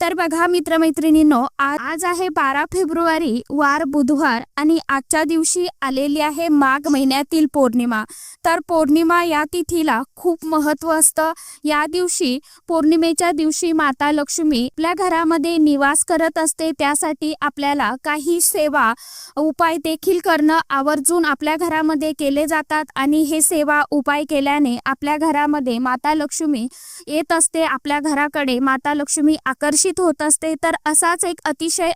तर बघा मित्रमैत्रिणींनो आज आहे बारा फेब्रुवारी वार बुधवार आणि आजच्या दिवशी आलेली आहे माघ महिन्यातील पौर्णिमा. तर पौर्णिमा या तिथीला खूप महत्त्व असतं. या दिवशी पौर्णिमेच्या दिवशी माता लक्ष्मी आपल्या घरामध्ये निवास करत असते. त्यासाठी आपल्याला काही सेवा उपाय देखील करणं आवर्जून आपल्या घरामध्ये केले जातात आणि हे सेवा उपाय केल्याने आपल्या घरामध्ये माता लक्ष्मी येत असते. आपल्या घराकडे माता लक्ष्मी आकर्षित होत असते तर असाच एक अतिशय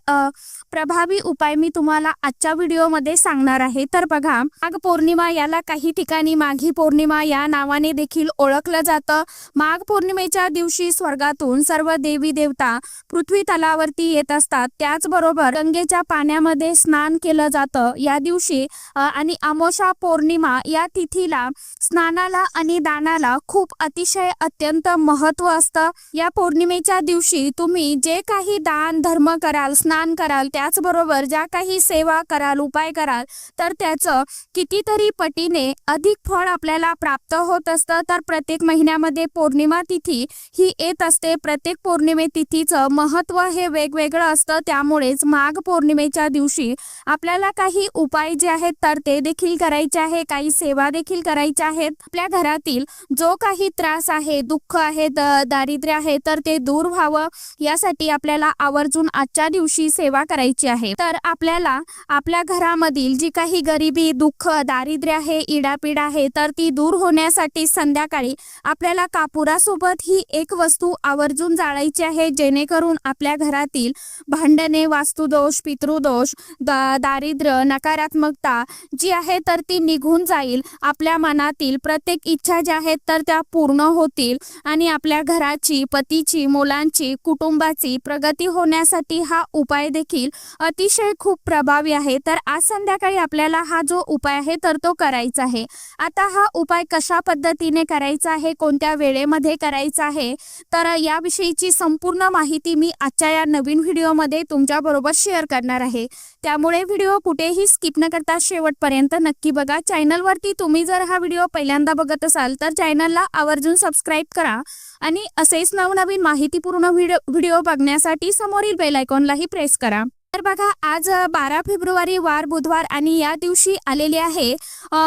प्रभावी उपाय मी तुम्हाला आजच्या व्हिडिओमध्ये सांगणार आहे. तर बघा माघ पौर्णिमा याला काही ठिकाणी माघी पौर्णिमा या नावाने देखील ओळखलं जातं. माघ पौर्णिमेच्या दिवशी स्वर्गातून सर्व देवी देवता पृथ्वी तलावरती येत असतात. त्याचबरोबर गंगेच्या पाण्यामध्ये स्नान केलं जातं. या दिवशी आणि अमोषा पौर्णिमा या तिथीला स्नानाला आणि दानाला खूप अतिशय अत्यंत महत्त्व असतं. या पौर्णिमेच्या दिवशी तुम्ही जे काही दान धर्म कराल स्नान कराल त्याचबरोबर ज्या काही सेवा कराल उपाय कराल तर त्याचं कितीतरी पटीने अधिक फळ आपल्याला प्राप्त होत असतं. तर प्रत्येक महिन्यामध्ये पौर्णिमा तिथी ही येत असते. प्रत्येक पौर्णिमे तिथीचं महत्त्व हे वेगवेगळं असतं. त्यामुळेच माघ पौर्णिमेच्या दिवशी आपल्याला काही उपाय जे आहेत तर ते देखील करायचे आहे. काही सेवा देखील करायच्या आहेत. आपल्या घरातील जो काही त्रास आहे दुःख आहे द- दारिद्र्य आहे तर ते दूर व्हावं. यासाठी आपल्याला आवर्जून आजच्या दिवशी सेवा करायची आहे. तर आपल्याला आपल्या घरामधील जी काही गरिबी दुःख दारिद्र्य आहे इडापीड आहे तर ती दूर होण्यासाठी संध्याकाळी आपल्याला कापुरासोबत ही एक वस्तू आवर्जून जाळायची आहे जेणेकरून आपल्या घरातील भांडणे वास्तुदोष पितृदोष दारिद्र्य नकारात्मकता जी आहे तर ती निघून जाईल. आपल्या मनातील प्रत्येक इच्छा ज्या आहेत तर त्या पूर्ण होतील आणि आपल्या घराची पतीची मुलांची कुटुंब कुटुंबाची प्रगती होण्यासाठी हा उपाय देखील अतिशय खूप प्रभावी आहे. तर आज संध्याकाळी आपल्याला हा जो उपाय आहे तर तो करायचा आहे. आता हा उपाय कशा पद्धतीने करायचा आहे कोणत्या वेळेमध्ये करायचा आहे तर याविषयीची संपूर्ण माहिती मी आजच्या या नवीन व्हिडिओमध्ये तुमच्याबरोबर शेअर करणार आहे. त्यामुळे व्हिडिओ कुठेही स्किप न करता शेवटपर्यंत नक्की बघा. चॅनलवरती तुम्ही जर हा व्हिडिओ पहिल्यांदा बघत असाल तर चॅनलला आवर्जून सबस्क्राईब करा. आणि असेच नवनवीन माहितीपूर्ण व्हिडिओ व्हिडिओ बघण्यासाठी समोरील बेल आयकॉनलाही प्रेस करा. तर बघा आज बारा फेब्रुवारी वार बुधवार आणि या दिवशी आलेली आहे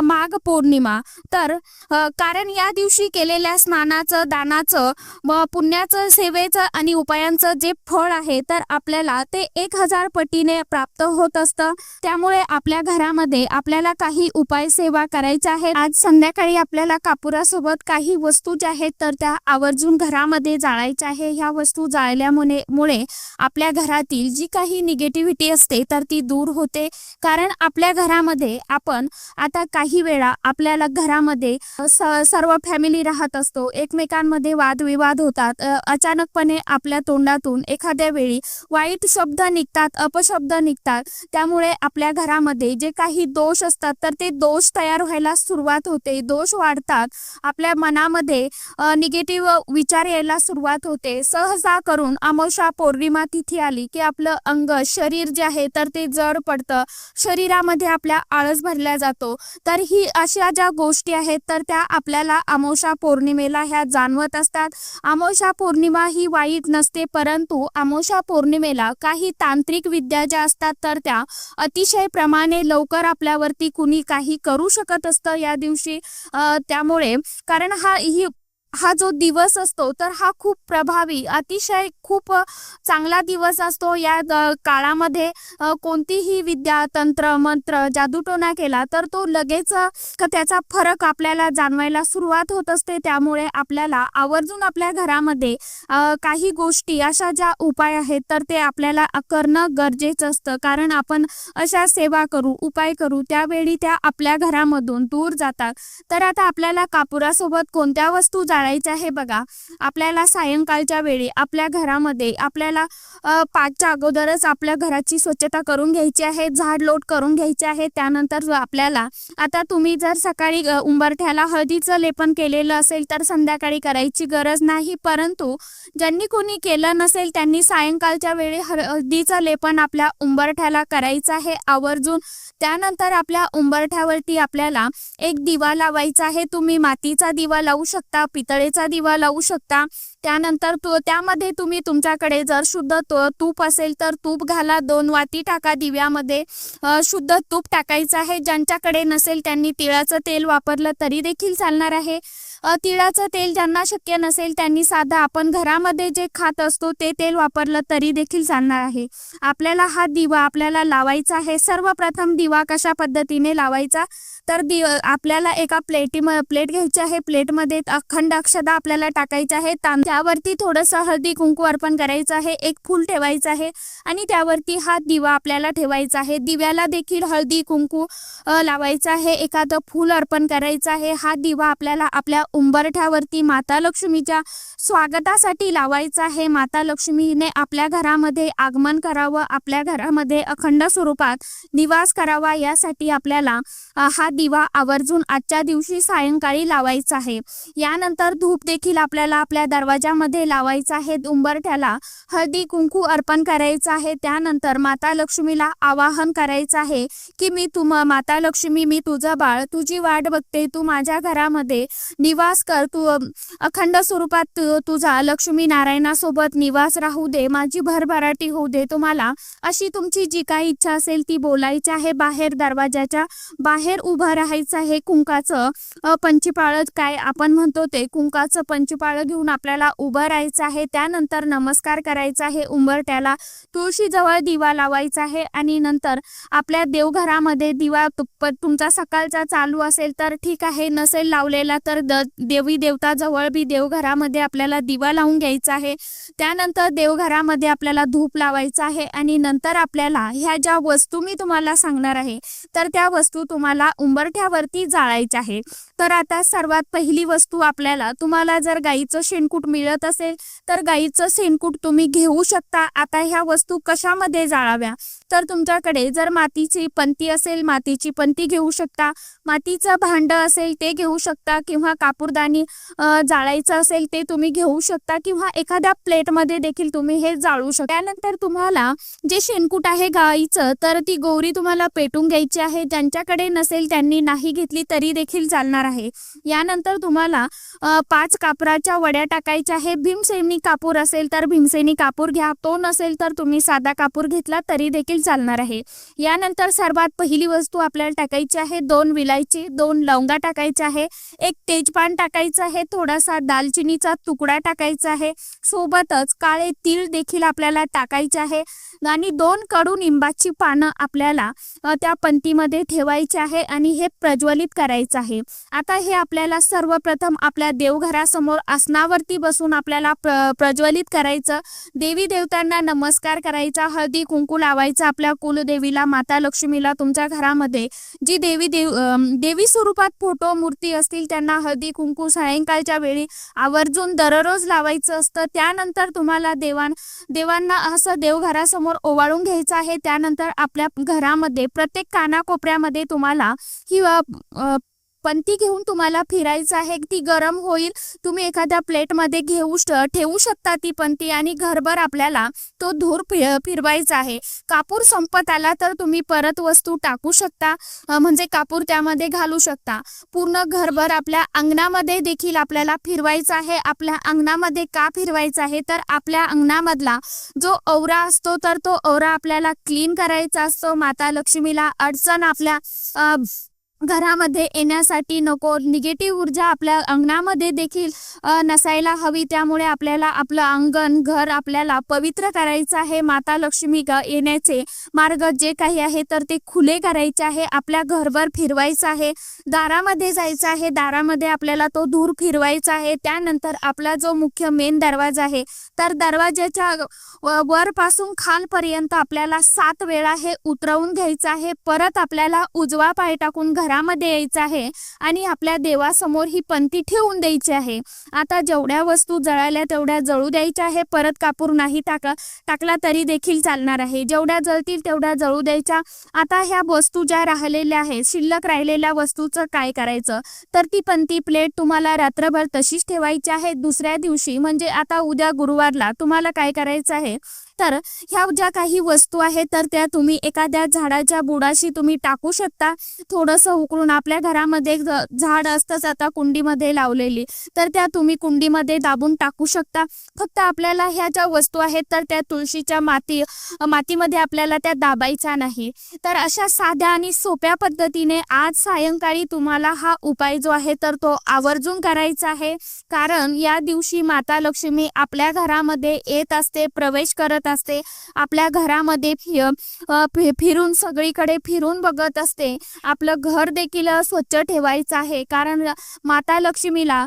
माघ पौर्णिमा. तर कारण या दिवशी केलेल्या स्नानाचं दानाचं व पुण्याचं सेवेचं आणि उपायांचं जे फळ आहे तर आपल्याला ते एक हजार पटीने प्राप्त होत असतं. त्यामुळे आपल्या घरामध्ये आपल्याला काही उपाय सेवा करायच्या आहेत. आज संध्याकाळी आपल्याला कापुरासोबत काही वस्तू ज्या आहेत तर त्या आवर्जून घरामध्ये जाळायच्या आहे. ह्या वस्तू जाळल्यामुळे मुळे आपल्या घरातील जी काही निगेटिव्हिटी असते तर ती दूर होते. कारण आपल्या घरामध्ये आपण आता काही वेळा आपल्याला घरामध्ये सर्व फॅमिली राहत असतो. एकमेकांमध्ये वादविवाद होतात. अचानकपणे आपल्या तोंडातून एखाद्या वेळी वाईट शब्द निघतात अपशब्द निघतात. त्यामुळे आपल्या घरामध्ये जे काही दोष असतात तर ते दोष तयार व्हायला सुरुवात होते. दोष वाढतात. आपल्या मनामध्ये निगेटिव्ह विचार यायला सुरुवात होते. सहसा करून अमावस्या पौर्णिमा तिथी आली की आपलं अंग शरीर शरीर जे आहे तर ते जड पडतं. शरीरामध्ये आपल्या आळस भरला जातो. तर ही अशा ज्या गोष्टी आहेत तर त्या आपल्याला अमावस्या पौर्णिमेला ह्या जाणवत असतात. अमावस्या पौर्णिमा ही वाईट नसते परंतु अमावस्या पौर्णिमेला काही तांत्रिक विद्या ज्या असतात तर त्या अतिशय प्रमाणे लवकर आपल्यावरती कुणी काही करू शकत असतं या दिवशी. त्यामुळे कारण हा ही हा जो दिवस असतो तर हा खूप प्रभावी अतिशय खूप चांगला दिवस असतो. या काळामध्ये कोणतीही विद्या तंत्र मंत्र जादूटोना केला तर तो लगेच त्याचा फरक आपल्याला जाणवायला सुरुवात होत असते. त्यामुळे आपल्याला आवर्जून आपल्या घरामध्ये काही गोष्टी अशा ज्या उपाय आहेत तर ते आपल्याला करणं गरजेचं असतं. कारण आपण अशा सेवा करू उपाय करू त्यावेळी त्या आपल्या घरामधून दूर जातात. तर आता आपल्याला कापुरासोबत कोणत्या वस्तू जाळायच्या टाळायचं आहे बघा. आपल्याला सायंकाळच्या वेळी आपल्या घरामध्ये आपल्याला पाचच्या अगोदरच आपल्या घराची स्वच्छता करून घ्यायची आहे झाड लोट करून घ्यायचे आहे. त्यानंतर आपल्याला आता तुम्ही जर सकाळी उंबरठ्याला हळदीचं लेपन केलेलं असेल तर संध्याकाळी करायची गरज नाही. परंतु ज्यांनी कोणी केलं नसेल त्यांनी सायंकाळच्या वेळी हळदीचं लेपन आपल्या उंबरठ्याला करायचं आहे. आवर्जून त्यानंतर आपल्या उंबरठ्यावरती आपल्याला एक दिवा लावायचा आहे. तुम्ही मातीचा दिवा लावू शकता पितळेचा दिवा लावू शकता. त्यानंतर तो त्यामध्ये तुम्ही तुमच्याकडे जर शुद्ध तूप असेल तर तूप घाला. दोन वाती टाका दिव्यामध्ये. शुद्ध तूप टाकायचं आहे. ज्यांच्याकडे नसेल त्यांनी तिळाचं तेल वापरलं तरी देखील चालणार आहे. तिळाचं तेल ज्यांना शक्य नसेल त्यांनी साधा आपण घरामध्ये जे खात असतो ते तेल वापरलं तरी देखील चालणार आहे. आपल्याला हा दिवा आपल्याला लावायचा आहे. सर्वप्रथम दिवा कशा पद्धतीने लावायचा? तर दि आपल्याला एका प्लेटी प्लेट घ्यायची आहे. प्लेटमध्ये अखंड अक्षदा आपल्याला टाकायच्या आहे. त्यावरती थोडंसं हळदी कुंकू अर्पण करायचं आहे. एक फूल ठेवायचं आहे. आणि त्यावरती हा दिवा आपल्याला ठेवायचा आहे. दिव्याला देखील हळदी कुंकू लावायचं आहे. एखादं फूल अर्पण करायचं आहे. हा दिवा आपल्याला आपल्या उंबरठ्यावरती माता लक्ष्मीच्या स्वागतासाठी लावायचा आहे. माता लक्ष्मीने आपल्या घरामध्ये आगमन करावं. आपल्या घरामध्ये अखंड स्वरूपात निवास करावा. यासाठी आपल्याला हा दिवा आवर्जून आजच्या दिवशी सायंकाळी लावायचा आहे. यानंतर धूप देखील आपल्याला आपल्या दरवाजामध्ये लावायचा आहे. उंबरठ्याला हळदी कुंकू अर्पण करायचं आहे. त्यानंतर माता लक्ष्मीला आवाहन करायचं आहे की मी तुम माता लक्ष्मी मी तुझं बाळ तुझी वाट बघते तू माझ्या घरामध्ये निवास कर तू अखंड स्वरूपात तु- तुझा लक्ष्मी नारायणासोबत निवास राहू दे माझी भरभराटी होऊ दे तुम्हाला. अशी तुमची जी काही इच्छा असेल ती बोलायची आहे बाहेर दरवाजाच्या बाहेर उभं राहायचं आहे कुंकाचं पंचपाळ काय आपण म्हणतो ते कुंकाचं पंचपाळ घेऊन आपल्याला उभं राहायचं आहे. त्यानंतर नमस्कार करायचा आहे उंबरट्याला तुळशीजवळ दिवा लावायचा आहे आणि नंतर आपल्या देवघरामध्ये दिवा तुमचा सकाळचा चालू असेल तर ठीक आहे. नसेल लावलेला तर द देवी देवताजवळ बी देवघरामध्ये आपल्याला दिवा लावून घ्यायचा आहे. त्यानंतर देवघरामध्ये आपल्याला धूप लावायचा आहे आणि नंतर आपल्याला ह्या ज्या वस्तू मी तुम्हाला सांगणार आहे तर त्या वस्तू तुम्हाला उंबरठ्यावरती जाळायचे आहे. तर आता सर्वात पहिली वस्तू आपल्याला तुम्हाला जर गाईचं शेणकूट मिळत असेल तर गाईचं शेणकूट तुम्ही घेऊ शकता. आता ह्या वस्तू कशामध्ये जाळाव्या? तर तुमच्याकडे जर मातीची पंती असेल मातीची पंती घेऊ शकता. मातीचं भांड असेल ते घेऊ शकता किंवा कापूरदानी जाळायचं असेल ते तुम्ही घेऊ शकता किंवा एखाद्या प्लेटमध्ये देखील तुम्ही हे जाळू शकता. त्यानंतर तुम्हाला जे शेणकूट आहे गाईचं तर ती गोवरी तुम्हाला पेटून घ्यायची आहे. ज्यांच्याकडे नसेल त्यांनी नाही घेतली तरी देखील चालणार आहे. यानंतर तुम्हाला पाच कापराच्या वड्या टाकायच्या आहे भीमसेनी कापूर असेल तर भीमसेनी कापूर घ्या. तो नसेल तर तुम्ही साधा कापूर घेतला तरी देखील चालणार आहे. यानंतर सर्वात पहिली वस्तू आपल्याला टाकायची आहे दोन विलायची दोन लवंगा टाकायच्या आहे एक तेजपान टाकायचं आहे थोडासा दालचिनीचा तुकडा टाकायचा आहे. सोबतच काळे तीळ देखील आपल्याला टाकायचे आहे आणि दोन कडू निंबाची पानं आपल्याला त्या पंक्तीमध्ये ठेवायची आहे आणि हे प्रज्वलित करायचं आहे. आता हे आपल्याला सर्वप्रथम आपल्या देवघरासमोर आसनावरती बसून आपल्याला प्र प्रज्वलित करायचं. देवी देवतांना नमस्कार करायचा हळदी कुंकू लावायचा आपल्या कुलदेवीला माता लक्ष्मीला तुमच्या घरामध्ये. जी देवी देव देवी स्वरूपात फोटो मूर्ती असतील त्यांना हळदी कुंकू सायंकाळच्या वेळी आवर्जून दररोज लावायचं असतं. त्यानंतर तुम्हाला देवान देवांना असं देवघरासमोर ओवाळून घ्यायचं आहे. त्यानंतर आपल्या घरामध्ये प्रत्येक कानाकोपऱ्यामध्ये तुम्हाला ही पण ती घेऊन तुम्हाला फिरायचं आहे ती गरम होईल. तुम्ही एखाद्या प्लेटमध्ये घेऊ ठेवू शकता ती पंती आणि घरभर आपल्याला तो धूर फिरवायचा आहे. कापूर संपत आला तर तुम्ही परत वस्तू टाकू शकता म्हणजे कापूर त्यामध्ये घालू शकता. पूर्ण घरभर आपल्या अंगणामध्ये देखील आपल्याला फिरवायचं आहे. आपल्या अंगणामध्ये का फिरवायचं आहे? तर आपल्या अंगणामधला जो औरा असतो तर तो औरा आपल्याला क्लीन करायचा असतो. माता लक्ष्मीला अडचण आपल्या अ, घरामध्ये येण्यासाठी नको निगेटिव्ह ऊर्जा आपल्या अंगणामध्ये देखील नसायला हवी. त्यामुळे आपल्याला आपलं अंगण घर आपल्याला पवित्र करायचं आहे. माता लक्ष्मी ग येण्याचे मार्ग जे काही आहे तर ते खुले करायचे आहे. आपल्या घरभर फिरवायचं आहे. दारामध्ये जायचं आहे. दारामध्ये आपल्याला तो धूर फिरवायचा आहे. त्यानंतर आपला जो मुख्य मेन दरवाजा आहे तर दरवाजाच्या व- वरपासून खालपर्यंत आपल्याला सात वेळा हे उतरवून घ्यायचं आहे. परत आपल्याला उजवा पाय टाकून घरामध्ये यायचं आहे आणि आपल्या देवासमोर ही पंती ठेवून द्यायची आहे. आता जेवढ्या वस्तू जळाल्या तेवढ्या जळू द्यायच्या आहे. परत कापूर नाही टाका टाकला तरी देखील चालणार आहे. जेवढ्या जळतील तेवढ्या जळू द्यायच्या. आता ह्या वस्तू ज्या राहिलेल्या आहेत शिल्लक राहिलेल्या वस्तूचं काय करायचं? तर ती पंती प्लेट तुम्हाला रात्रभर तशीच ठेवायची आहे. दुसऱ्या दिवशी म्हणजे आता उद्या गुरुवारला तुम्हाला काय करायचं आहे? तर ह्या ज्या काही वस्तू आहेत तर त्या तुम्ही एखाद्या झाडाच्या बुडाशी तुम्ही टाकू शकता. थोडंसं उकळून आपल्या घरामध्ये झाड असतंच आता कुंडीमध्ये लावलेली तर त्या तुम्ही कुंडीमध्ये दाबून टाकू शकता. फक्त आपल्याला ह्या ज्या वस्तू आहेत तर त्या तुळशीच्या माती मातीमध्ये आपल्याला त्या दाबायच्या नाही. तर अशा साध्या आणि सोप्या पद्धतीने आज सायंकाळी तुम्हाला हा उपाय जो आहे तर तो आवर्जून करायचा आहे. कारण या दिवशी माता लक्ष्मी आपल्या घरामध्ये येत असते प्रवेश करत असते. आपल्या घरामध्ये फिरून सगळीकडे फिरून बघत असते. आपलं घर देखील स्वच्छ ठेवायचं आहे. कारण माता लक्ष्मीला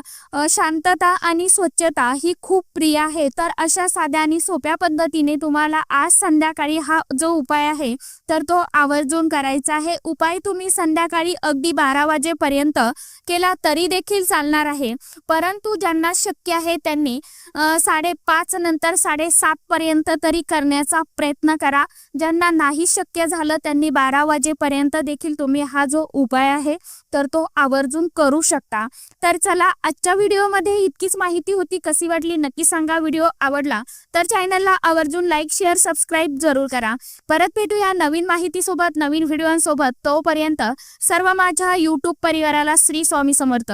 शांतता आणि स्वच्छता ही खूप प्रिय आहे. तर अशा साध्या आणि सोप्या पद्धतीने तुम्हाला आज संध्याकाळी हा जो उपाय आहे तर तो आवर्जून करायचा आहे. उपाय तुम्ही संध्याकाळी अगदी बारा वाजेपर्यंत केला तरी देखील चालणार आहे. परंतु ज्यांना शक्य आहे त्यांनी साडेपाच नंतर साडेसात पर्यंत तरी करण्याचा प्रयत्न करा. ज्यांना नाही शक्य झालं त्यांनी बारा वाजेपर्यंत देखील तुम्ही हा जो उपाय आहे तर तो आवर्जून करू शकता. तर चला आजच्या व्हिडिओमध्ये इतकीच माहिती होती. कशी वाटली नक्की सांगा. व्हिडिओ आवडला तर चॅनलला आवर्जून लाईक शेअर सबस्क्राईब जरूर करा. परत भेटूया नवीन माहितीसोबत नवीन व्हिडिओसोबत. तोपर्यंत सर्व माझ्या यूट्यूब परिवाराला श्री स्वामी समर्थ.